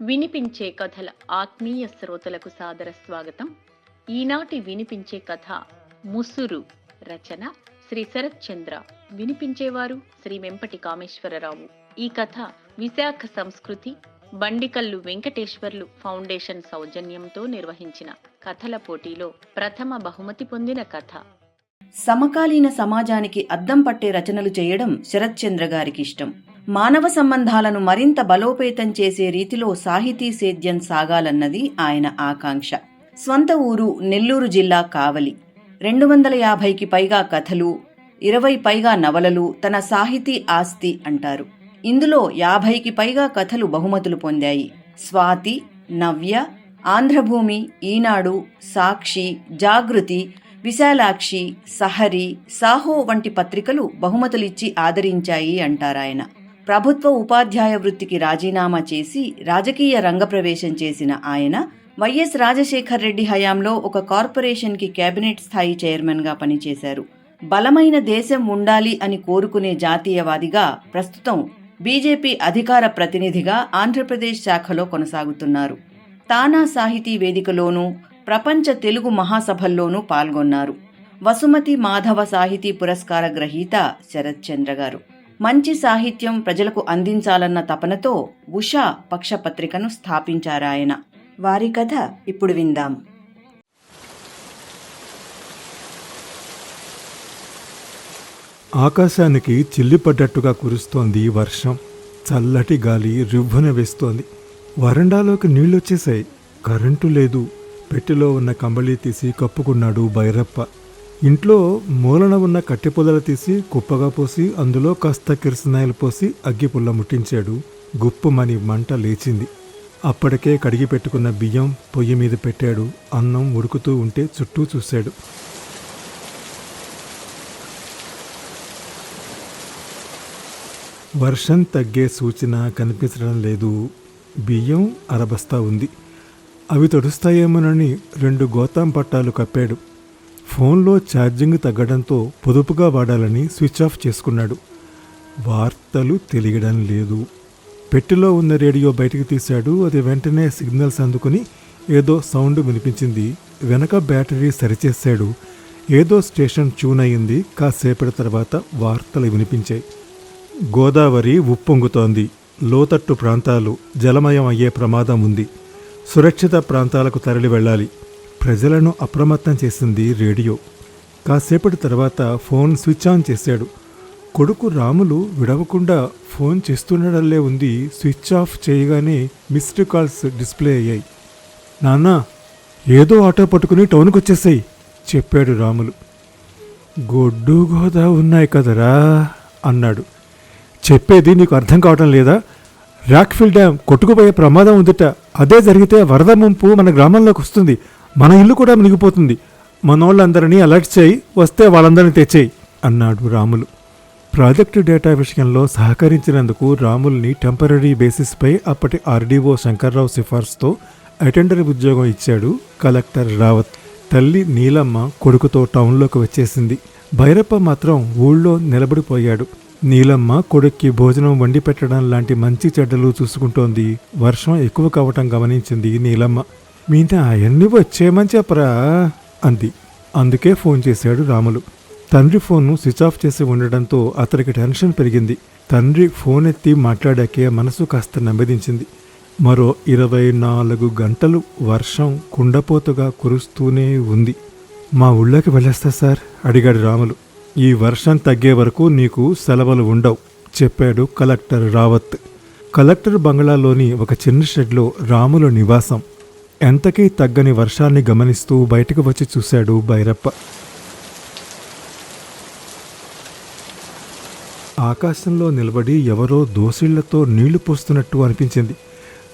వినిపించే కథల ఆత్మీయ శ్రోతలకు సాదర స్వాగతం. ఈనాటి వినిపించే కథ ముసురు రచన శ్రీ శరత్ చంద్ర. వినిపించేవారు శ్రీ వెంపటి కామేశ్వరరావు. ఈ కథ విశాఖ సంస్కృతి బండికల్లు వెంకటేశ్వర్లు ఫౌండేషన్ సౌజన్యంతో నిర్వహించిన కథల పోటీలో ప్రథమ బహుమతి పొందిన కథ. సమకాలీన సమాజానికి అద్దం పట్టే రచనలు చేయడం శరత్చంద్ర గారికి ఇష్టం. మానవ సంబంధాలను మరింత బలోపేతం చేసే రీతిలో సాహితీ సేద్యం సాగాలన్నది ఆయన ఆకాంక్ష. స్వంత ఊరు నెల్లూరు జిల్లా కావలి. రెండు వందల యాభైకి పైగా కథలు ఇరవై పైగా నవలలు తన సాహితీ ఆస్తి అంటారు. ఇందులో యాభైకి పైగా కథలు బహుమతులు పొందాయి. స్వాతి నవ్య ఆంధ్రభూమి ఈనాడు సాక్షి జాగృతి విశాలాక్షి సహరి సాహో వంటి పత్రికలు బహుమతులిచ్చి ఆదరించాయి అంటారాయన. ప్రభుత్వ ఉపాధ్యాయ వృత్తికి రాజీనామా చేసి రాజకీయ రంగప్రవేశం చేసిన ఆయన వైఎస్ రాజశేఖర్ రెడ్డి హయాంలో ఒక కార్పొరేషన్కి కేబినెట్ స్థాయి చైర్మన్గా పనిచేశారు. బలమైన దేశం ఉండాలి అని కోరుకునే జాతీయవాదిగా ప్రస్తుతం బీజేపీ అధికార ప్రతినిధిగా ఆంధ్రప్రదేశ్ శాఖలో కొనసాగుతున్నారు. తానా సాహితీ వేదికలోనూ ప్రపంచ తెలుగు మహాసభల్లోనూ పాల్గొన్నారు. వసుమతి మాధవ సాహితీ పురస్కార గ్రహీత శరత్ చంద్ర గారు. మంచి సాహిత్యం ప్రజలకు అందించాలన్న తపనతో ఉషా పక్షపత్రికను స్థాపించారాయన. వారి కథ ఇప్పుడు విందాం. ఆకాశానికి చిల్లిపడ్డట్టుగా కురుస్తోంది వర్షం. చల్లటి గాలి రివ్వున వేస్తోంది. వరండాలోకి నీళ్ళొచ్చేశాయి. కరెంటు లేదు. పెట్టెలో ఉన్న కంబళి తీసి కప్పుకున్నాడు భైరప్ప. ఇంట్లో మూలన ఉన్న కట్టెపుల్లలు తీసి కుప్పగా పోసి అందులో కాస్త కిరసనాయలు పోసి అగ్గిపుల్ల ముట్టించాడు. గుప్పుమని మంట లేచింది. అప్పటికే కడిగి పెట్టుకున్న బియ్యం పొయ్యి మీద పెట్టాడు. అన్నం ఉడుకుతూ ఉంటే చుట్టూ చూశాడు. వర్షం తగ్గే సూచన కనిపించడం లేదు. బియ్యం అరబస్తా ఉంది. అవి తడుస్తాయేమోనని రెండు గోతాం పట్టాలు కప్పాడు. ఫోన్లో ఛార్జింగ్ తగ్గడంతో పొదుపుగా వాడాలని స్విచ్ ఆఫ్ చేసుకున్నాడు. వార్తలు తెలియడం లేదు. పెట్టెలో ఉన్న రేడియో బయటికి తీశాడు. అది వెంటనే సిగ్నల్స్ అందుకుని ఏదో సౌండ్ వినిపించింది. వెనక బ్యాటరీ సరిచేశాడు. ఏదో స్టేషన్ ట్యూన్ అయింది. కాసేపటి తర్వాత వార్తలు వినిపించాయి. గోదావరి ఉప్పొంగుతోంది. లోతట్టు ప్రాంతాలు జలమయం అయ్యే ప్రమాదం ఉంది. సురక్షిత ప్రాంతాలకు తరలి వెళ్ళాలి. ప్రజలను అప్రమత్తం చేసింది రేడియో. కాసేపటి తర్వాత ఫోన్ స్విచ్ ఆన్ చేశాడు. కొడుకు రాములు విడవకుండా ఫోన్ చేస్తుండడల్లే ఉంది స్విచ్ ఆఫ్ చేయగానే మిస్డ్ కాల్స్ డిస్ప్లే అయ్యాయి. నాన్నా ఏదో ఆటో పట్టుకుని టౌన్కి వచ్చేసాయి చెప్పాడు రాములు. గొడ్డు గోదా ఉన్నాయి కదరా అన్నాడు. చెప్పేది నీకు అర్థం కావటం లేదా? రాక్ఫిల్ డ్యామ్ కొట్టుకుపోయే ప్రమాదం ఉందిట. అదే జరిగితే వరద ముంపు మన గ్రామంలోకి వస్తుంది. మన ఇల్లు కూడా మునిగిపోతుంది. మనోళ్ళందరినీ అలర్ట్ చేయి వస్తే వాళ్ళందరినీ తెచ్చేయి అన్నాడు రాములు. ప్రాజెక్టు డేటా విషయంలో సహకరించినందుకు రాముల్ని టెంపరీ బేసిస్పై అప్పటి ఆర్డీఓ శంకర్రావు సిఫార్సుతో అటెండర్ ఉద్యోగం ఇచ్చాడు కలెక్టర్ రావత్. తల్లి నీలమ్మ కొడుకుతో టౌన్లోకి వచ్చేసింది. భైరప్ప మాత్రం ఊళ్ళో నిలబడిపోయాడు. నీలమ్మ కొడుక్కి భోజనం వండి పెట్టడం లాంటి మంచి చెడ్డలు చూసుకుంటోంది. వర్షం ఎక్కువ కావటం గమనించింది నీలమ్మ. మీతో అవన్నీ వచ్చేయమని చెప్పరా? అంది. అందుకే ఫోన్ చేశాడు రాములు. తండ్రి ఫోన్ను స్విచ్ ఆఫ్ చేసి ఉండడంతో అతనికి టెన్షన్ పెరిగింది. తండ్రి ఫోన్ ఎత్తి మాట్లాడాకే మనసు కాస్త నెమ్మదించింది. మరో ఇరవై నాలుగు గంటలు వర్షం కుండపోతుగా కురుస్తూనే ఉంది. మా ఊళ్ళోకి వెళ్ళేస్తా సార్ అడిగాడు రాములు. ఈ వర్షం తగ్గే వరకు నీకు సెలవులు ఉండవు చెప్పాడు కలెక్టర్ రావత్. కలెక్టర్ బంగ్లాలోని ఒక చిన్న షెడ్లో రాముల నివాసం. ఎంతకీ తగ్గని వర్షాన్ని గమనిస్తూ బయటకు వచ్చి చూశాడు భైరప్ప. ఆకాశంలో నిలబడి ఎవరో దోసిళ్ళతో నీళ్ళు పోస్తున్నట్టు అనిపించింది.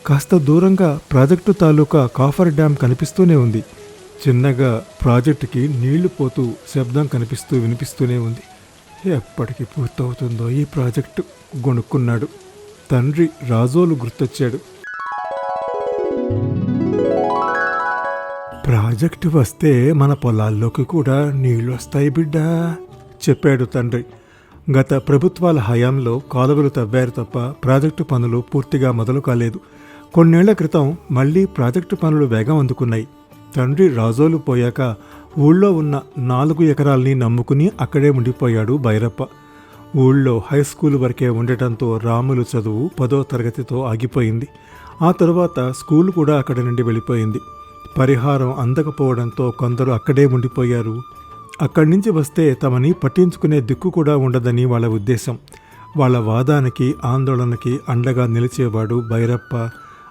కాస్త దూరంగా ప్రాజెక్టు తాలూకా కాఫర్ డ్యాం కనిపిస్తూనే ఉంది. చిన్నగా ప్రాజెక్టుకి నీళ్ళు పోతూ శబ్దం కనిపిస్తూ వినిపిస్తూనే ఉంది. ఎప్పటికి పూర్తవుతుందో ఈ ప్రాజెక్టు గొనుక్కున్నాడు తండ్రి రాజోలు గుర్తొచ్చాడు. ప్రాజెక్టు వస్తే మన పొలాల్లోకి కూడా నీళ్ళు వస్తాయి బిడ్డా చెప్పాడు తండ్రి. గత ప్రభుత్వాల హయాంలో కాలువలు తవ్వారు తప్ప ప్రాజెక్టు పనులు పూర్తిగా మొదలు కాలేదు. కొన్నేళ్ళ క్రితం మళ్ళీ ప్రాజెక్టు పనులు వేగం అందుకున్నాయి. తండ్రి రాజోలు పోయాక ఊళ్ళో ఉన్న నాలుగు ఎకరాల్ని నమ్ముకుని అక్కడే ఉండిపోయాడు భైరప్ప. ఊళ్ళో హై స్కూల్ వరకే ఉండటంతో రాములు చదువు పదో తరగతితో ఆగిపోయింది. ఆ తరువాత స్కూల్ కూడా అక్కడి నుండి వెళ్ళిపోయింది. పరిహారం అందకపోవడంతో కొందరు అక్కడే ఉండిపోయారు. అక్కడి నుంచి వస్తే తమని పట్టించుకునే దిక్కు కూడా ఉండదని వాళ్ళ ఉద్దేశం. వాళ్ళ వాదానికి ఆందోళనకి అండగా నిలిచేవాడు భైరప్ప.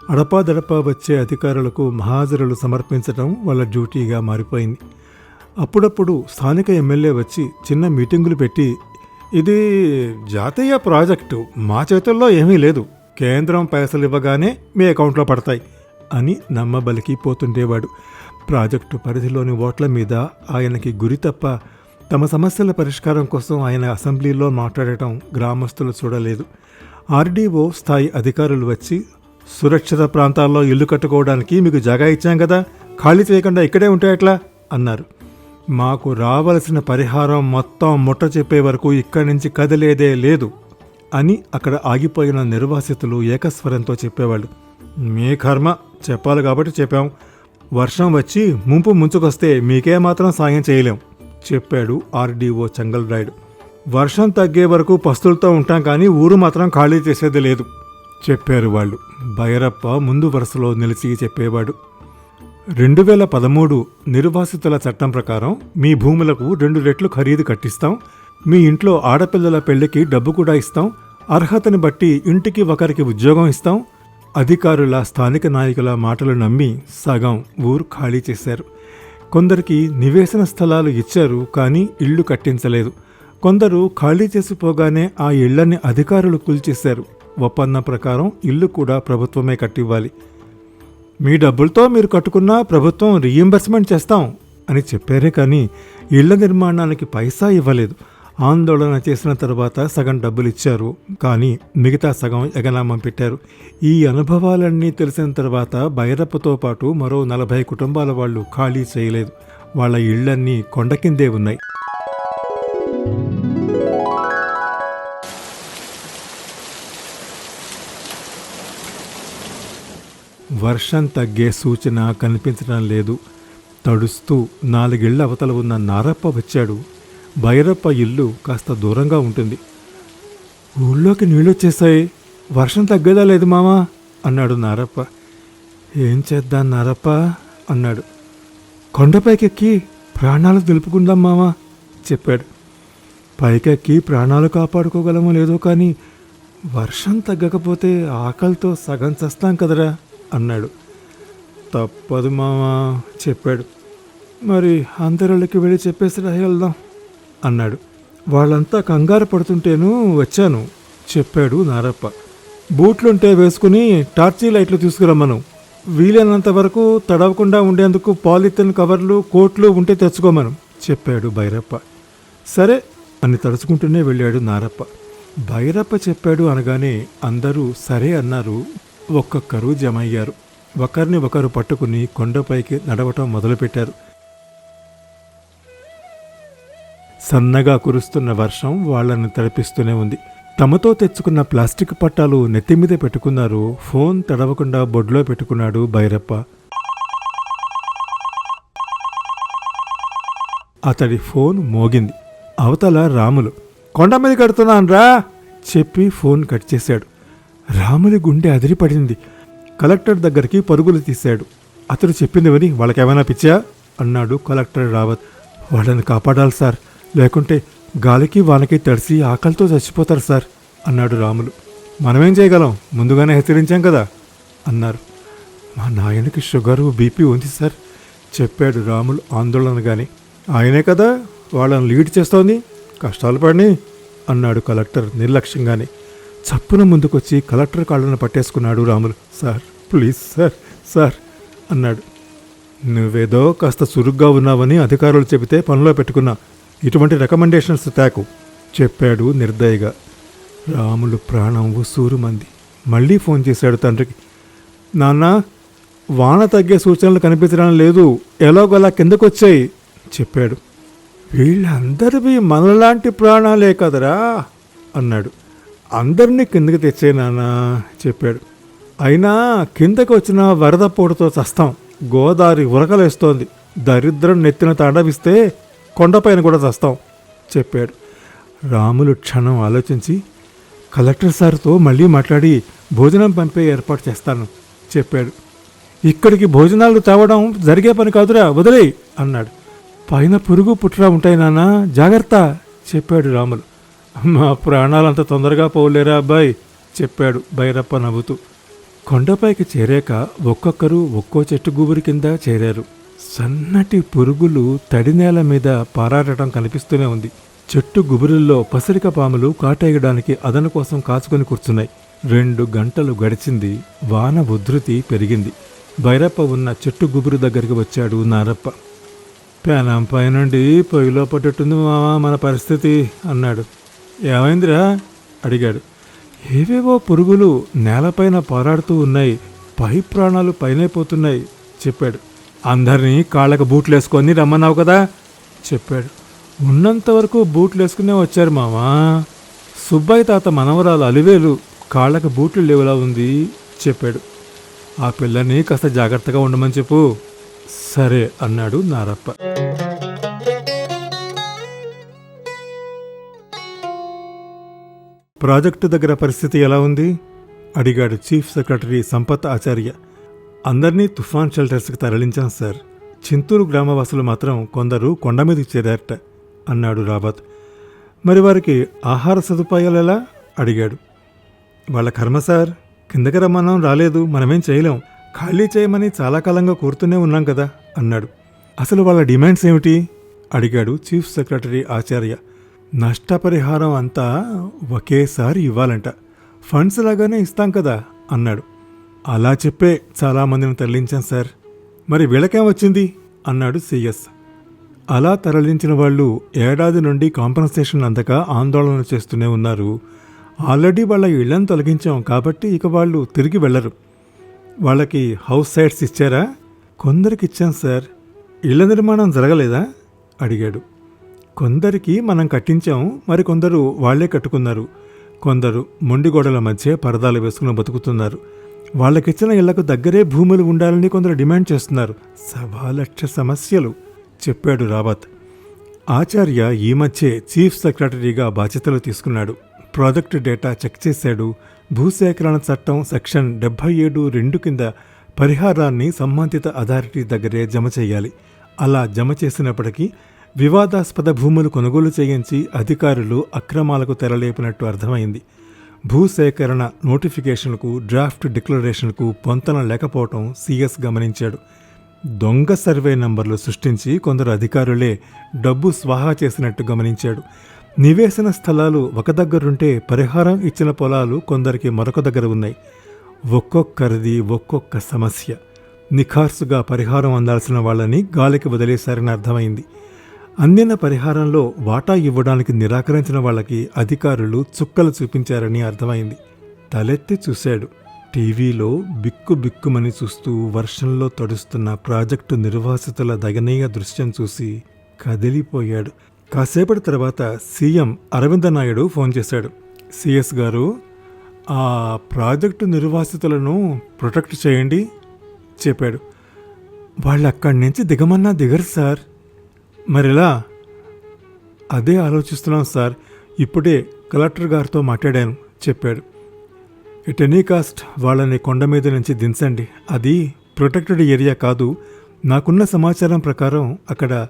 అడపాదడపా వచ్చే అధికారులకు మహాజరులు సమర్పించడం వాళ్ళ డ్యూటీగా మారిపోయింది. అప్పుడప్పుడు స్థానిక ఎమ్మెల్యే వచ్చి చిన్న మీటింగులు పెట్టి ఇది జాతీయ ప్రాజెక్టు మా చేతుల్లో ఏమీ లేదు. కేంద్రం పైసలు ఇవ్వగానే మీ అకౌంట్లో పడతాయి. అని నమ్మబలికి పోతుండేవాడు. ప్రాజెక్టు పరిధిలోని ఓట్ల మీద ఆయనకి గురి తప్ప తమ సమస్యల పరిష్కారం కోసం ఆయన అసెంబ్లీలో మాట్లాడటం గ్రామస్తులు చూడలేదు. ఆర్డీఓ స్థాయి అధికారులు వచ్చి సురక్షిత ప్రాంతాల్లో ఇల్లు కట్టుకోవడానికి మీకు జాగా ఇచ్చాం కదా ఖాళీ చేయకుండా ఇక్కడే ఉంటే ఎట్లా? అన్నారు. మాకు రావలసిన పరిహారం మొత్తం ముట్ట చెప్పే వరకు ఇక్కడి నుంచి కదిలేదే లేదు అని అక్కడ ఆగిపోయిన నిర్వాసితులు ఏకస్వరంతో చెప్పేవాళ్ళు. మీ కర్మ చెప్పాలి కాబట్టి చెప్పాం. వర్షం వచ్చి ముంపు ముంచుకొస్తే మీకే మాత్రం సాయం చేయలేం చెప్పాడు ఆర్డీఓ చంగల్ రాయుడు వర్షం తగ్గే వరకు పస్తులతో ఉంటాం కానీ ఊరు మాత్రం ఖాళీ చేసేది లేదు చెప్పారు వాళ్ళు. భైరప్ప ముందు వరుసలో నిలిచి చెప్పేవాడు. రెండు వేల పదమూడు నిర్వాసితుల చట్టం ప్రకారం మీ భూములకు రెండు రెట్లు ఖరీదు కట్టిస్తాం. మీ ఇంట్లో ఆడపిల్లల పెళ్ళికి డబ్బు కూడా ఇస్తాం. అర్హతని బట్టి ఇంటికి ఒకరికి ఉద్యోగం ఇస్తాం. అధికారుల స్థానిక నాయకుల మాటలు నమ్మి సగం ఊరు ఖాళీ చేశారు. కొందరికి నివేశన స్థలాలు ఇచ్చారు కానీ ఇళ్ళు కట్టించలేదు. కొందరు ఖాళీ చేసిపోగానే ఆ ఇళ్ళని అధికారులు కూల్చేశారు. ఒప్పందం ప్రకారం ఇల్లు కూడా ప్రభుత్వమే కట్టివ్వాలి. మీ డబ్బులతో మీరు కట్టుకున్న ప్రభుత్వం రీఎంబర్స్మెంట్ చేస్తాం అని చెప్పారే కానీ ఇళ్ళ నిర్మాణానికి పైసా ఇవ్వలేదు. ఆందోళన చేసిన తర్వాత సగం డబ్బులు ఇచ్చారు. కానీ మిగతా సగం ఎగనామం పెట్టారు. ఈ అనుభవాలన్నీ తెలిసిన తర్వాత భైరప్పతో పాటు మరో నలభై కుటుంబాల వాళ్ళు ఖాళీ చేయలేదు. వాళ్ళ ఇళ్ళన్నీ కొండ కిందే ఉన్నాయి. వర్షం తగ్గే సూచన కనిపించడం లేదు. తడుస్తూ నాలుగేళ్ళ అవతల ఉన్న నారప్ప వచ్చాడు. భైరప్ప ఇల్లు కాస్త దూరంగా ఉంటుంది. ఊళ్ళోకి నీళ్ళొచ్చేసాయి వర్షం తగ్గేదా లేదు మామా? అన్నాడు నారప్ప. ఏం చేద్దాం నారప్ప? అన్నాడు. కొండపైకెక్కి ప్రాణాలు నిలుపుకుందాం మామా? చెప్పాడు. పైకెక్కి ప్రాణాలు కాపాడుకోగలమో లేదో కానీ వర్షం తగ్గకపోతే ఆకలితో సగం చస్తాం కదరా? అన్నాడు. తప్పదు మామా చెప్పాడు. మరి అందరిళ్ళకి వెళ్ళి చెప్పేసి వెళ్దాం. అన్నాడు. వాళ్ళంతా కంగారు పడుతుంటేను వచ్చాను చెప్పాడు నారప్ప. బూట్లుంటే వేసుకుని టార్చీ లైట్లు తీసుకురమ్మను. వీలైనంత వరకు తడవకుండా ఉండేందుకు పాలిథిన్ కవర్లు కోట్లు ఉంటే తెచ్చుకోమను చెప్పాడు భైరప్ప. సరే అని తడుచుకుంటూనే వెళ్ళాడు నారప్ప. భైరప్ప చెప్పాడు అనగానే అందరూ సరే అన్నారు. ఒక్కొక్కరు జమయ్యారు. ఒకరిని ఒకరు పట్టుకుని కొండపైకి నడవటం మొదలుపెట్టారు. సన్నగా కురుస్తున్న వర్షం వాళ్ళని తడిపిస్తూనే ఉంది. తమతో తెచ్చుకున్న ప్లాస్టిక్ పట్టాలు నెత్తిమీద పెట్టుకున్నారు. ఫోన్ తడవకుండా బొడ్లో పెట్టుకున్నాడు భైరప్ప. అతడి ఫోన్ మోగింది. అవతల రాములు కొండ మీద కడుతున్నానరా చెప్పి ఫోన్ కట్ చేశాడు. రాముని గుండె అదిరిపడింది. కలెక్టర్ దగ్గరికి పరుగులు తీశాడు. అతడు చెప్పింది విని వాళ్ళకేమైనా పిచ్చా? అన్నాడు కలెక్టర్ రావత్. వాళ్ళని కాపాడాలి సార్. లేకుంటే గాలికి వానకి తడిసి ఆకలితో చచ్చిపోతారు సార్ అన్నాడు రాములు. మనమేం చేయగలం? ముందుగానే హెచ్చరించాం కదా అన్నారు. మా నాయనకి షుగరు బీపీ ఉంది సార్ చెప్పాడు రాములు ఆందోళనగానే. ఆయనే కదా వాళ్ళని లీడ్ చేస్తోంది? కష్టాలు పడిని అన్నాడు కలెక్టర్ నిర్లక్ష్యంగానే. చప్పున ముందుకొచ్చి కలెక్టర్ కాళ్ళను పట్టేసుకున్నాడు Ramulu. Sir please sir sir అన్నాడు. నువ్వేదో కాస్త చురుగ్గా ఉన్నావని అధికారులు చెబితే పనిలో పెట్టుకున్నా ఇటువంటి రికమెండేషన్స్ తేకు చెప్పాడు నిర్దయగా. రాములు ప్రాణం ఉసూరుమంది మళ్ళీ ఫోన్ చేశాడు తండ్రికి. నాన్న వాన తగ్గే సూచనలు కనిపించడం లేదు. ఎలాగోలా కిందకొచ్చాయి చెప్పాడు. వీళ్ళందరివి మనలాంటి ప్రాణాలే కదరా అన్నాడు. అందరినీ కిందకి తెచ్చే నాన్న చెప్పాడు. అయినా కిందకి వచ్చిన వరద పోటుతో చస్తాం. గోదావరి ఉరకలేస్తోంది. దరిద్రం నెత్తిన తాండవిస్తే కొండపైన కూడా చస్తాం చెప్పాడు. రాములు క్షణం ఆలోచించి కలెక్టర్ సార్తో మళ్ళీ మాట్లాడి భోజనం పంపే ఏర్పాటు చేస్తాను చెప్పాడు. ఇక్కడికి భోజనాలు తేవడం జరిగే పని కాదురా వదిలే అన్నాడు. పైన పురుగు పుట్రా ఉంటాయి నాన్న జాగ్రత్త చెప్పాడు రాములు. మా ప్రాణాలంత తొందరగా పోలేరా అబ్బాయి చెప్పాడు భైరప్ప నవ్వుతూ. కొండపైకి చేరాక ఒక్కొక్కరు ఒక్కో చెట్టు గూబురి కింద చేరారు. సన్నటి పురుగులు తడి నేల మీద పారాడటం కనిపిస్తూనే ఉంది. చెట్టు గుబురుల్లో పసిరిక పాములు కాటేయడానికి అదను కోసం కాచుకొని కూర్చున్నాయి. రెండు గంటలు గడిచింది. వాన ఉధృతి పెరిగింది. భైరప్ప ఉన్న చెట్టు గుబురు దగ్గరికి వచ్చాడు నారప్ప. పేనం పైనుండి పొయ్యిలో పట్టుట్టుంది మావా మన పరిస్థితి అన్నాడు. ఏమైందిరా? అడిగాడు. ఏవేవో పురుగులు నేలపైన పోరాడుతూ ఉన్నాయి. పై ప్రాణాలు పైనే పోతున్నాయి చెప్పాడు. అందరినీ కాళ్ళకు బూట్లు వేసుకొని రమ్మన్నావు కదా చెప్పాడు. ఉన్నంత వరకు బూట్లు వేసుకునే వచ్చారు మావా సుబ్బయ్య తాత మనవరాలు అలివేలు కాళ్ళకు బూట్లు లేవులా ఉంది చెప్పాడు. ఆ పిల్లని కాస్త జాగ్రత్తగా ఉండమని చెప్పు. సరే అన్నాడు నారప్ప. ప్రాజెక్టు దగ్గర పరిస్థితి ఎలా ఉంది? అడిగాడు చీఫ్ సెక్రటరీ సంపత్ ఆచార్య. అందరినీ తుఫాన్ షెల్టర్స్కి తరలించాం సార్. చింతూరు గ్రామవాసులు మాత్రం కొందరు కొండ మీదకి చేరారట అన్నాడు రాబత్ మరి వారికి ఆహార సదుపాయాలు ఎలా? అడిగాడు. వాళ్ళ కర్మ సార్. కిందకి రమ్మనం రాలేదు. మనమేం చేయలేం. ఖాళీ చేయమని చాలా కాలంగా కోరుతూనే ఉన్నాం కదా అన్నాడు. అసలు వాళ్ళ డిమాండ్స్ ఏమిటి? అడిగాడు చీఫ్ సెక్రటరీ ఆచార్య. నష్టపరిహారం అంతా ఒకేసారి ఇవ్వాలంట. ఫండ్స్ లాగానే ఇస్తాం కదా అన్నాడు. అలా చెప్పే చాలామందిని తరలించాం సార్. మరి వీళ్ళకేం వచ్చింది? అన్నాడు సిఎస్. అలా తరలించిన వాళ్ళు ఏడాది నుండి కాంపెన్సేషన్ అందక ఆందోళన చేస్తూనే ఉన్నారు. ఆల్రెడీ వాళ్ళ ఇళ్ళను తొలగించాం కాబట్టి ఇక వాళ్ళు తిరిగి వెళ్ళరు. వాళ్ళకి హౌస్ సైట్స్ ఇచ్చారా? కొందరికి ఇచ్చాం సార్. ఇళ్ళ నిర్మాణం జరగలేదా? అడిగాడు. కొందరికి మనం కట్టించాం మరి కొందరు వాళ్ళే కట్టుకున్నారు. కొందరు మొండిగోడల మధ్య పరదాలు వేసుకుని బతుకుతున్నారు. వాళ్ళకిచ్చిన ఇళ్ళకు దగ్గరే భూములు ఉండాలని కొందరు డిమాండ్ చేస్తున్నారు. సవాలక్ష సమస్యలు చెప్పాడు రావత్ ఆచార్య ఈ మధ్యే చీఫ్ సెక్రటరీగా బాధ్యతలు తీసుకున్నాడు. ప్రాజెక్టు డేటా చెక్ చేశాడు. భూసేకరణ చట్టం సెక్షన్ డెబ్భై ఏడు రెండు కింద పరిహారాన్ని సంబంధిత అథారిటీ దగ్గరే జమ చేయాలి. అలా జమ చేసినప్పటికీ వివాదాస్పద భూములు కొనుగోలు చేయించి అధికారులు అక్రమాలకు తెరలేపినట్టు అర్థమైంది. భూసేకరణ నోటిఫికేషన్కు డ్రాఫ్ట్ డిక్లరేషన్కు పొంతన లేకపోవటం సీఎస్ గమనించాడు. దొంగ సర్వే నంబర్లు సృష్టించి కొందరు అధికారులే డబ్బు స్వాహా చేసినట్టు గమనించాడు. నివేశన స్థలాలు ఒక దగ్గరుంటే పరిహారం ఇచ్చిన పొలాలు కొందరికి మరొక దగ్గర ఉన్నాయి. ఒక్కొక్కరిది ఒక్కొక్క సమస్య. నిఖార్సుగా పరిహారం అందాల్సిన వాళ్ళని గాలికి వదిలేశారని అర్థమైంది. అందిన పరిహారంలో వాటా ఇవ్వడానికి నిరాకరించిన వాళ్ళకి అధికారులు చుక్కలు చూపించారని అర్థమైంది. తలెత్తి చూశాడు. టీవీలో బిక్కు బిక్కుమని చూస్తూ వర్షంలో తడుస్తున్న ప్రాజెక్టు నిర్వాసితుల దగనీయ దృశ్యం చూసి కదిలిపోయాడు. కాసేపటి తర్వాత సీఎం అరవింద నాయుడు ఫోన్ చేశాడు. సిఎస్ గారు ఆ ప్రాజెక్టు నిర్వాసితులను ప్రొటెక్ట్ చేయండి చెప్పాడు. వాళ్ళు అక్కడి నుంచి దిగమన్నా దిగరు సార్. మరిలా? అదే ఆలోచిస్తున్నాం సార్. ఇప్పుడే కలెక్టర్ గారితో మాట్లాడాను. చెప్పాడు. ఎట్ ఎనీ కాస్ట్ వాళ్ళని కొండ మీద నుంచి దించండి. అది ప్రొటెక్టెడ్ ఏరియా కాదు. నాకున్న సమాచారం ప్రకారం అక్కడ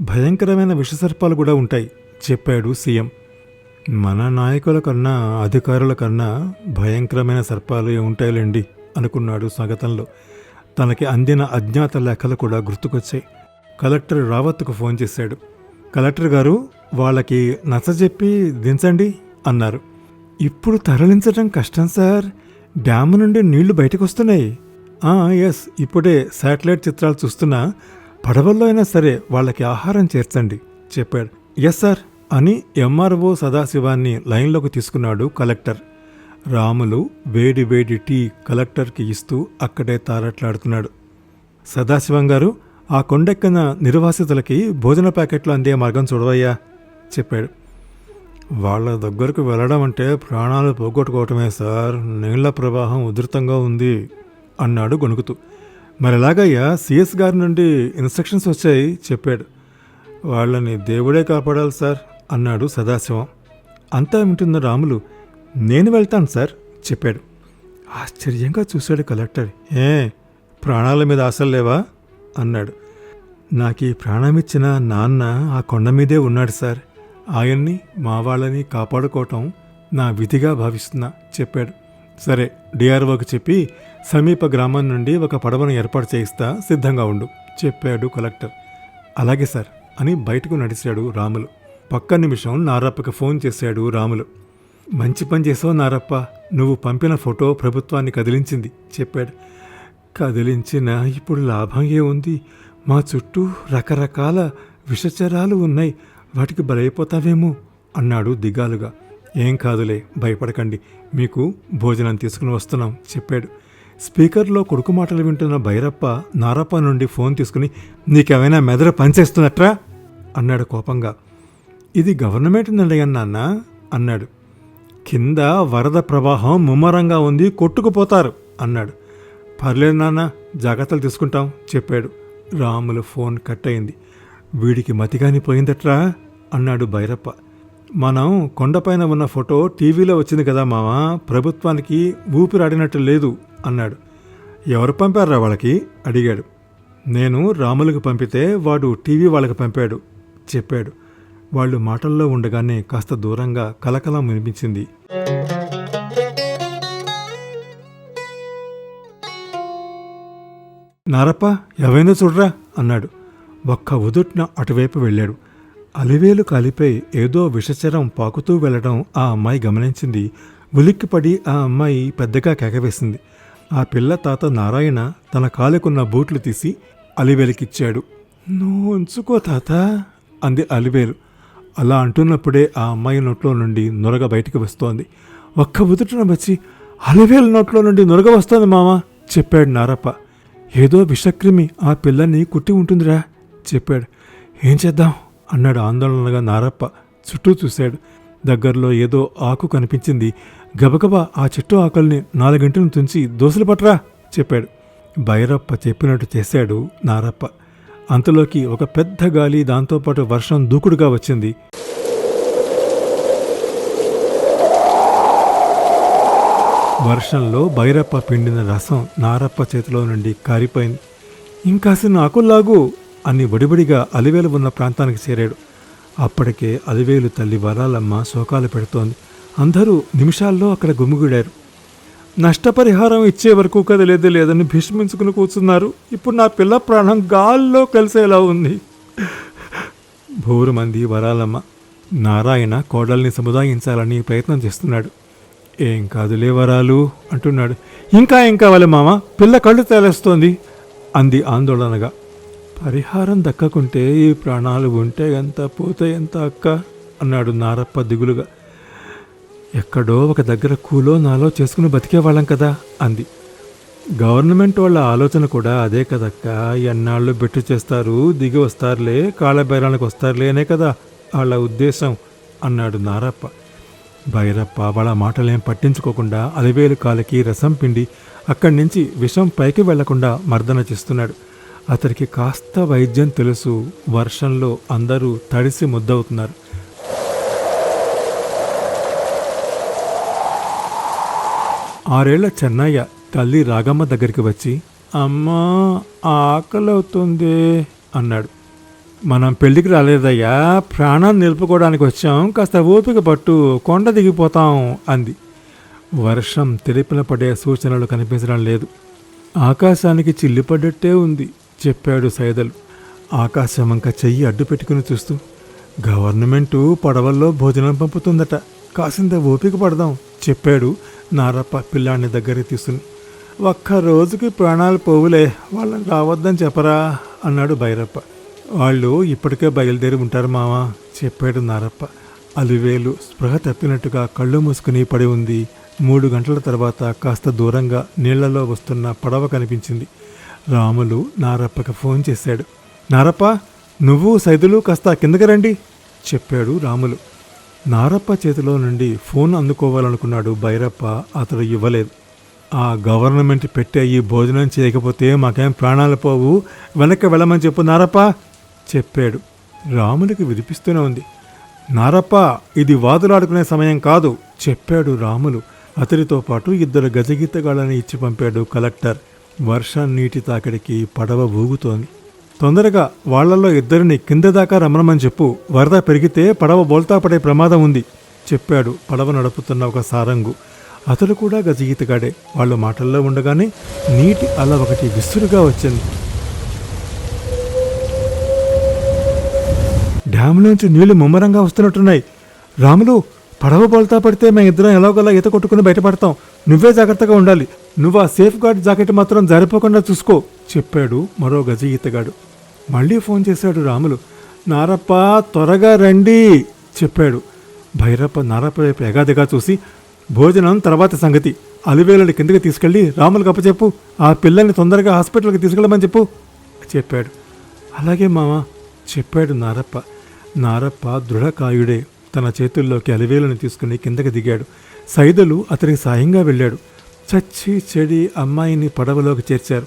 భయంకరమైన విషసర్పాలు కూడా ఉంటాయి చెప్పాడు సీఎం. మన నాయకుల కన్నా అధికారుల కన్నా భయంకరమైన సర్పాలు ఉంటాయిలేండి అనుకున్నాడు స్వాగతంలో. తనకి అందిన అజ్ఞాత లేఖలు కూడా గుర్తుకొచ్చాయి. కలెక్టర్ రావత్కు ఫోన్ చేశాడు. కలెక్టర్ గారు వాళ్ళకి నచ్చజెప్పి దించండి అన్నారు. ఇప్పుడు తరలించడం కష్టం సార్. డ్యామ్ నుండి నీళ్ళు బయటకు వస్తున్నాయి ఎస్ ఇప్పుడే శాటిలైట్ చిత్రాలు చూస్తున్నా. పడవల్లో అయినా సరే వాళ్ళకి ఆహారం చేర్చండి చెప్పాడు. ఎస్ సార్ అని ఎంఆర్ఓ సదాశివాన్ని లైన్లోకి తీసుకున్నాడు కలెక్టర్. రాములు వేడి వేడి టీ కలెక్టర్కి ఇస్తూ అక్కడే తారట్లాడుతున్నాడు. సదాశివం గారు ఆ కొండెక్కిన నిర్వాసితులకి భోజన ప్యాకెట్లు అందే మార్గం చూడవయ్యా చెప్పాడు. వాళ్ళ దగ్గరకు వెళ్ళడం అంటే ప్రాణాలు పోగొట్టుకోవటమే సార్. నీళ్ళ ప్రవాహం ఉధృతంగా ఉంది అన్నాడు గొణుకుతూ. మరి ఎలాగయ్యా సిఎస్ గారి నుండి ఇన్స్ట్రక్షన్స్ వచ్చాయి చెప్పాడు. వాళ్ళని దేవుడే కాపాడాలి సార్ అన్నాడు సదాశివం. అంతా వింటున్న రాములు నేను వెళ్తాను సార్ చెప్పాడు. ఆశ్చర్యంగా చూశాడు కలెక్టర్. ఏ ప్రాణాల మీద ఆశలు లేవా అన్నాడు. నాకు ఈ ప్రాణమిచ్చిన నాన్న ఆ కొండ మీదే ఉన్నాడు సార్. ఆయన్ని మా వాళ్ళని కాపాడుకోవటం నా విధిగా భావిస్తున్నా చెప్పాడు. సరే డిఆర్ఓకి చెప్పి సమీప గ్రామం నుండి ఒక పడవను ఏర్పాటు చేయిస్తా సిద్ధంగా ఉండు చెప్పాడు కలెక్టర్. అలాగే సార్ అని బయటకు నడిచాడు రాములు. పక్క నిమిషం నారప్పకి ఫోన్ చేశాడు రాములు. మంచి పని చేసావు నారప్ప నువ్వు పంపిన ఫోటో ప్రభుత్వాన్ని కదిలించింది చెప్పాడు. కదిలించిన ఇప్పుడు లాభం ఏముంది? మా చుట్టూ రకరకాల విషచరాలు ఉన్నాయి. వాటికి బలైపోతావేమో అన్నాడు దిగాలుగా. ఏం కాదులే భయపడకండి. మీకు భోజనం తీసుకుని వస్తున్నాం చెప్పాడు. స్పీకర్లో కొడుకు మాటలు వింటున్న భైరప్ప నారప్ప నుండి ఫోన్ తీసుకుని నీకేమైనా మెదర పనిచేస్తున్నట్రా? అన్నాడు కోపంగా. ఇది గవర్నమెంట్ నిర్ణయం నాన్న అన్నాడు. కింద వరద ప్రవాహం ముమ్మరంగా ఉంది కొట్టుకుపోతారు అన్నాడు. పర్లేదు నాన్న జాగ్రత్తలు తీసుకుంటాం చెప్పాడు. రాముల ఫోన్ కట్ అయింది వీడికి మతిగాని పోయిందట్రా? అన్నాడు భైరప్ప. మనం కొండపైన ఉన్న ఫోటో టీవీలో వచ్చింది కదా మావా ప్రభుత్వానికి ఊపిరాడినట్టు లేదు అన్నాడు. ఎవరు పంపారా వాళ్ళకి? అడిగాడు. నేను రాములకు పంపితే వాడు టీవీ వాళ్ళకి పంపాడు చెప్పాడు. వాళ్ళు మాటల్లో ఉండగానే కాస్త దూరంగా కలకలం వినిపించింది. నారప్ప ఎవైనా చూడరా? అన్నాడు. ఒక్క ఉదుట్న అటువైపు వెళ్ళాడు. అలివేలు కాలిపై ఏదో విషచరం పాకుతూ వెళ్ళడం ఆ అమ్మాయి గమనించింది. ఉలిక్కిపడి ఆ అమ్మాయి పెద్దగా కేకవేసింది. ఆ పిల్ల తాత నారాయణ తన కాలుకున్న బూట్లు తీసి అలివేలికిచ్చాడు. నువ్వు ఉంచుకో తాత అంది అలివేలు. అలా అంటున్నప్పుడే ఆ అమ్మాయి నోట్లో నుండి నొరగ బయటికి వస్తోంది. ఒక్క ఉదుటన వచ్చి అలివేలు నోట్లో నుండి నొరగ వస్తోంది మామ చెప్పాడు నారప్ప. ఏదో విషక్రిమి ఆ పిల్లని కుట్టి ఉంటుందిరా చెప్పాడు. ఏం చేద్దాం? అన్నాడు ఆందోళనగా నారప్ప. చుట్టూ చూశాడు. దగ్గరలో ఏదో ఆకు కనిపించింది. గబగబా ఆ చెట్టు ఆకుల్ని నాలుగింటిని తుంచి దోసలు పట్టరా చెప్పాడు. భైరప్ప చెప్పినట్టు చేశాడు నారప్ప. అంతలోకి ఒక పెద్ద గాలి దాంతోపాటు వర్షం దూకుడుగా వచ్చింది. వర్షంలో భైరప్ప పిండిన రసం నారప్ప చేతిలో నుండి కారిపోయింది. ఇంకాసిన ఆకుల్లాగు అని వడిబడిగా అలివేలు ఉన్న ప్రాంతానికి చేరాడు. అప్పటికే అలివేలు తల్లి వరాలమ్మ శోకాలు పెడుతోంది. అందరూ నిమిషాల్లో అక్కడ గుమిగూడారు. నష్టపరిహారం ఇచ్చే వరకు కదలేదు లేదని భీష్మించుకుని కూర్చున్నారు. ఇప్పుడు నా పిల్ల ప్రాణం గాల్లో కలిసేలా ఉంది. భోరుమంది వరాలమ్మ నారాయణ కోడల్ని సముదాయించాలని ప్రయత్నం చేస్తున్నాడు. ఏం కాదులే వరాలు అంటున్నాడు. ఇంకా ఏం కావాలి మామ? పిల్ల కళ్ళు తేలేస్తోంది అంది ఆందోళనగా. పరిహారం దక్కకుంటే ఈ ప్రాణాలు ఉంటే ఎంత పోతే ఎంత అక్క? అన్నాడు నారప్ప దిగులుగా. ఎక్కడో ఒక దగ్గర కూలో నాలో చేసుకుని బతికేవాళ్ళం కదా అంది. గవర్నమెంట్ వాళ్ళ ఆలోచన కూడా అదే కదక్క. ఎన్నాళ్ళు బెట్టు చేస్తారు దిగి వస్తారులే కాళ్ళబైరానికి వస్తారులేనే కదా వాళ్ళ ఉద్దేశం అన్నాడు నారప్ప. భైరప్ప వాళ్ళ మాటలేం పట్టించుకోకుండా అలివేలు కాలికి రసం పిండి అక్కడి నుంచి విషం పైకి వెళ్ళకుండా మర్దన చేస్తున్నాడు. అతనికి కాస్త వైద్యం తెలుసు వర్షంలో అందరూ తడిసి ముద్దవుతున్నారు. ఆరేళ్ళ చెన్నయ్య తల్లి రాగమ్మ దగ్గరికి వచ్చి అమ్మా ఆకలవుతుంది అన్నాడు. మనం పెళ్ళికి రాలేదయ్యా ప్రాణాన్ని నిలుపుకోవడానికి వచ్చాం కాస్త ఓపిక పట్టు కొండ దిగిపోతాం అంది. వర్షం తెలిపిన పడే సూచనలు కనిపించడం లేదు. ఆకాశానికి చిల్లిపడ్డట్టే ఉంది చెప్పాడు సైదలు. ఆకాశం ఇంకా చెయ్యి అడ్డు పెట్టుకుని చూస్తూ గవర్నమెంటు పడవల్లో భోజనం పంపుతుందట కాసింత ఓపిక పడదాం చెప్పాడు నారప్ప పిల్లాన్ని దగ్గరికి తీసుకుని. ఒక్క రోజుకి ప్రాణాలు పోవులే వాళ్ళని రావద్దని చెప్పరా అన్నాడు భైరప్ప. వాళ్ళు ఇప్పటికే బయలుదేరి ఉంటారు మావా చెప్పాడు నారప్ప. అలివేలు స్పృహ తప్పినట్టుగా కళ్ళు మూసుకుని పడి ఉంది. మూడు గంటల తర్వాత కాస్త దూరంగా నీళ్ళలో వస్తున్న పడవ కనిపించింది. రాములు నారప్పకి ఫోన్ చేశాడు. నారప్ప నువ్వు సైదులు కాస్త కిందకి రండి చెప్పాడు రాములు. నారప్ప చేతిలో నుండి ఫోన్ అందుకోవాలనుకున్నాడు భైరప్ప అతడు ఇవ్వలేదు. ఆ గవర్నమెంట్ పెట్టే ఈ భోజనం చేయకపోతే మాకేం ప్రాణాలు పోవు? వెనక్కి వెళ్ళమని చెప్పు నారప్ప. చెప్పాడు. రాములకు వినిపిస్తూనే ఉంది. నారప్ప ఇది వాదులాడుకునే సమయం కాదు చెప్పాడు రాములు. అతడితో పాటు ఇద్దరు గజగీతగాళ్ళని ఇచ్చి పంపాడు కలెక్టర్. వర్షం నీటి తాకిడికి పడవ ఊగుతోంది. తొందరగా వాళ్ళల్లో ఇద్దరిని కింద దాకా రమ్మనమని చెప్పు. వరద పెరిగితే పడవ బోల్తా పడే ప్రమాదం ఉంది చెప్పాడు పడవ నడుపుతున్న ఒక సారంగు. అతడు కూడా గజగీతగాడే. వాళ్ళ మాటల్లో ఉండగానే నీటి అల ఒకటి విసురుగా వచ్చింది. డ్యాంలోంచి నీళ్ళు ముమ్మరంగా వస్తున్నట్టున్నాయి. రాములు పడవ బోల్తా పడితే మేము ఇద్దరం ఎలాగోలా ఈత కొట్టుకుని బయటపడతాం. నువ్వే జాగ్రత్తగా ఉండాలి. నువ్వు ఆ సేఫ్ గార్డ్ జాకెట్ మాత్రం జారిపోకుండా చూసుకో చెప్పాడు మరో గజ ఈతగాడు. మళ్ళీ ఫోన్ చేశాడు రాములు. నారప్ప త్వరగా రండి చెప్పాడు. భైరప్ప నారప్ప వైపు ఎగాదిగా చూసి భోజనం తర్వాత సంగతి. అలివేలని కిందకి తీసుకెళ్ళి రాములకు అప్పచెప్పు ఆ పిల్లల్ని తొందరగా హాస్పిటల్కి తీసుకెళ్ళమని చెప్పు చెప్పాడు. అలాగే మామ చెప్పాడు నారప్ప. నారప్ప దృఢకాయుడే. తన చేతుల్లోకి అలివేలను తీసుకుని కిందకి దిగాడు. సైదులు అతనికి సాయంగా వెళ్ళాడు. చచ్చి చెడి అమ్మాయిని పడవలోకి చేర్చారు.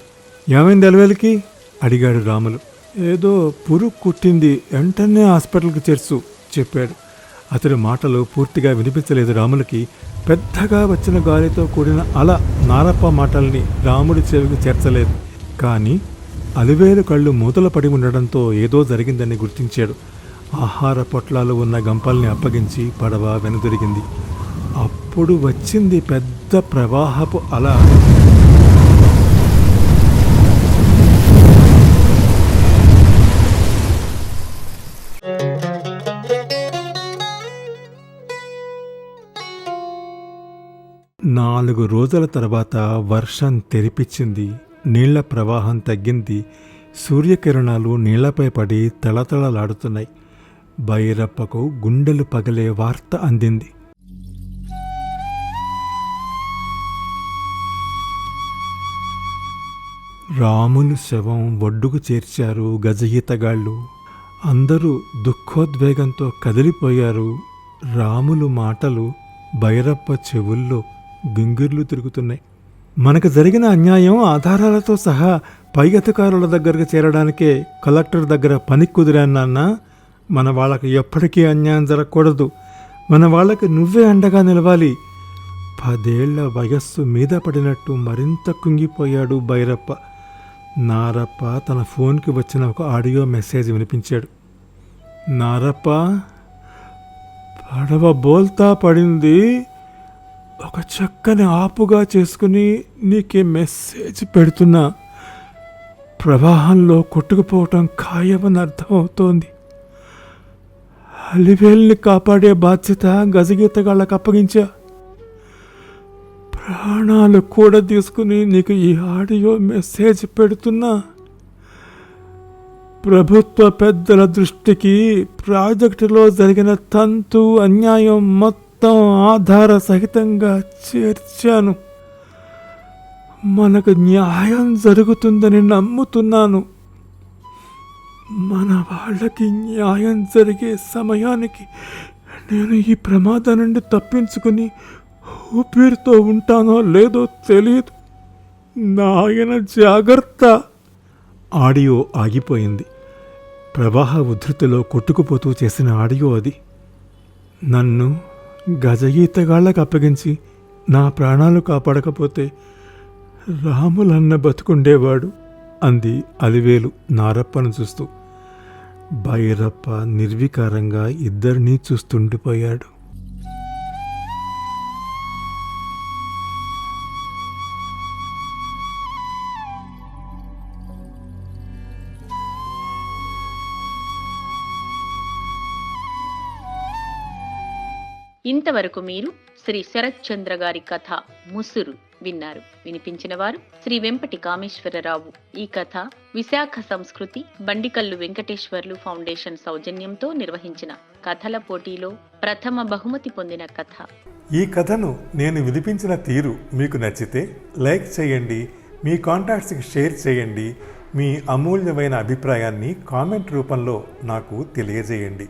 ఏమైంది అలివేలకి? అడిగాడు రాములు. ఏదో పురుగు కుట్టింది. వెంటనే హాస్పిటల్కి చేర్చు చెప్పాడు. అతడి మాటలు పూర్తిగా వినిపించలేదు రాములకి. పెద్దగా వచ్చిన గాలితో కూడిన అల నారప్ప మాటల్ని రాముడి చెవికి చేర్చలేదు. కానీ అలివేలు కళ్ళు మూతలు పడి ఉండడంతో ఏదో జరిగిందని గుర్తించాడు. ఆహార పొట్లాలు ఉన్న గంపల్ని అప్పగించి పడవ వెనుదిరిగింది. అప్పుడు వచ్చింది పెద్ద ప్రవాహపు అల. నాలుగు రోజుల తర్వాత వర్షం తెరిపించింది. నీళ్ళ ప్రవాహం తగ్గింది. సూర్యకిరణాలు నీళ్ళపై పడి తళతళలాడుతున్నాయి భైరప్పకు గుండెలు పగలే వార్త అందింది. రాములు శవం ఒడ్డుకు చేర్చారు గజయితగాళ్ళు అందరూ దుఃఖోద్వేగంతో కదిలిపోయారు. రాములు మాటలు భైరప్ప చెవుల్లో గింగిర్లు తిరుగుతున్నాయి. మనకు జరిగిన అన్యాయం ఆధారాలతో సహా పై అధికారుల దగ్గరకు చేరడానికే కలెక్టర్ దగ్గర పని కుదిరాన్న మన వాళ్ళకి ఎప్పటికీ అన్యాయం జరగకూడదు. మన వాళ్ళకి నువ్వే అండగా నిలవాలి. పదేళ్ళ వయస్సు మీద పడినట్టు మరింత కుంగిపోయాడు భైరప్ప. నారప్ప తన ఫోన్కి వచ్చిన ఒక ఆడియో మెసేజ్ వినిపించాడు. నారప్ప పడవ బోల్తా పడింది. ఒక చక్కని ఆపుగా చేసుకుని నీకే మెసేజ్ పెడుతున్నా. ప్రవాహంలో కొట్టుకుపోవటం ఖాయమని అర్థమవుతోంది. అలివేల్ని కాపాడే బాధ్యత గజగీతగాళ్ళకు అప్పగించా. ప్రాణాలు కూడా తీసుకుని నీకు ఈ ఆడియో మెసేజ్ పెడుతున్నా. ప్రభుత్వ పెద్దల దృష్టికి ప్రాజెక్టులో జరిగిన తంతు అన్యాయం మొత్తం ఆధార సహితంగా చేర్చాను. మనకు న్యాయం జరుగుతుందని నమ్ముతున్నాను. మన వాళ్ళకి న్యాయం జరిగే సమయానికి నేను ఈ ప్రమాదం నుండి తప్పించుకుని ఊపిరితో ఉంటానో లేదో తెలియదు నాయన జాగ్రత్త. ఆడియో ఆగిపోయింది. ప్రవాహ ఉధృతిలో కొట్టుకుపోతూ చేసిన ఆడియో అది. నన్ను గజగీతగాళ్ళకు అప్పగించి నా ప్రాణాలు కాపాడకపోతే రాములన్న బతుకుండేవాడు. అంది అలివేలు నారప్పను చూస్తూ. భైరప్ప నిర్వికారంగా ఇద్దరినీ చూస్తుండిపోయాడు. ఇంతవరకు మీరు శ్రీ శరత్చంద్ర గారి కథ ముసురు విన్నారు. వినిపించిన వారు శ్రీ వెంపటి కామేశ్వరరావు ఈ కథ విశాఖ సంస్కృతి బండికల్లు వెంకటేశ్వర్లు ఫౌండేషన్ సౌజన్యంతో నిర్వహించిన కథల పోటీలో ప్రథమ బహుమతి పొందిన కథ. ఈ కథను నేను వినిపించిన తీరు మీకు నచ్చితే లైక్ చేయండి మీ కాంటాక్ట్స్కి షేర్ చేయండి మీ అమూల్యమైన అభిప్రాయాన్ని కామెంట్ రూపంలో నాకు తెలియజేయండి.